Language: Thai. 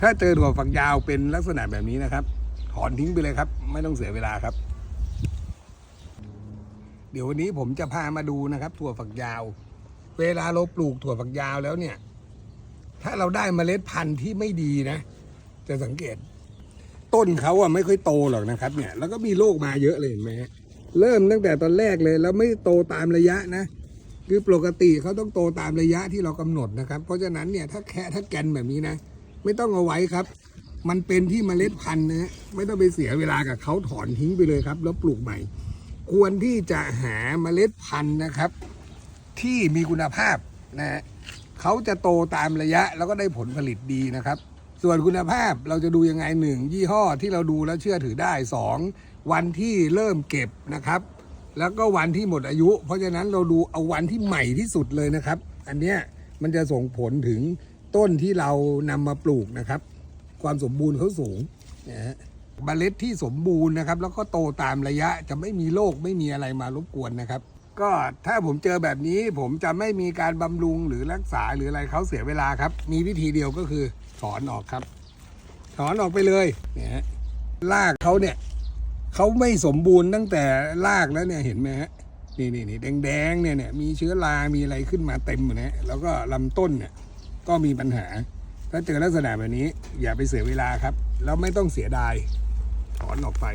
ถ้าเจอถั่วฝักยาวเป็นลักษณะแบบนี้นะครับ ถอนทิ้งไปเลยครับ ไม่ต้องเสียเวลาครับ เดี๋ยววันนี้ผมจะพามาดูนะครับ ถั่วฝักยาว เวลาเราปลูกถั่วฝักยาวแล้วเนี่ย ถ้าเราได้เมล็ดพันธุ์ที่ไม่ดีนะ จะสังเกต ต้นเขาอะไม่ค่อยโตหรอกนะครับ เนี่ย แล้วก็มีโรคมาเยอะเลยเห็นไหมเริ่มตั้งแต่ตอนแรกเลย แล้วไม่โตตามระยะนะคือปกติเขาต้องโตตามระยะที่เรากำหนดนะครับ เพราะฉะนั้นเนี่ยถ้าแค่ถ้าแกนแบบนี้นะ ไม่ต้องเอาไว้ครับ มันเป็นที่เมล็ดพันธุ์นะฮะไม่ต้องไปเสียเวลากับเขาถอนทิ้งไปเลยครับ แล้วปลูกใหม่ ควรที่จะหาเมล็ดพันธุ์นะครับ ที่มีคุณภาพนะฮะเขาจะโตตามระยะแล้วก็ได้ผลผลิตดีนะครับ ส่วนคุณภาพเราจะดูยังไงหนึ่งยี่ห้อที่เราดูแล้วเชื่อถือได้สองวันที่เริ่มเก็บนะครับแล้วก็วันที่หมดอายุ เพราะฉะนั้นเราดูเอาวันที่ใหม่ที่สุดเลยนะครับ อันเนี้ยมันจะส่งผลถึง ต้นที่เรานำมาปลูกนะครับ ความสมบูรณ์เขาสูงนะฮะเมล็ดที่สมบูรณ์นะครับ แล้วก็โตตามระยะจะไม่มีโรคไม่มีอะไรมารบกวนนะครับ ก็ถ้าผมเจอแบบนี้ผมจะไม่มีการบำรุงหรือรักษาหรืออะไรเขาเสียเวลาครับ มีวิธีเดียวก็คือถอนออกครับ ถอนออกไปเลยเนี่ยฮะรากเขาเนี่ยเขาไม่สมบูรณ์ตั้งแต่รากแล้วเนี่ยเห็นไหมฮะนี่นี่นี่แดงๆเนี่ยเนี่ยมีเชื้อรา มีอะไรขึ้นมาเต็มหมดนะแล้วก็ลำต้นเนี่ย ก็มีปัญหา ถ้าเจอลักษณะแบบนี้ อย่าไปเสียเวลาครับ แล้วไม่ต้องเสียดาย ถอนออกไป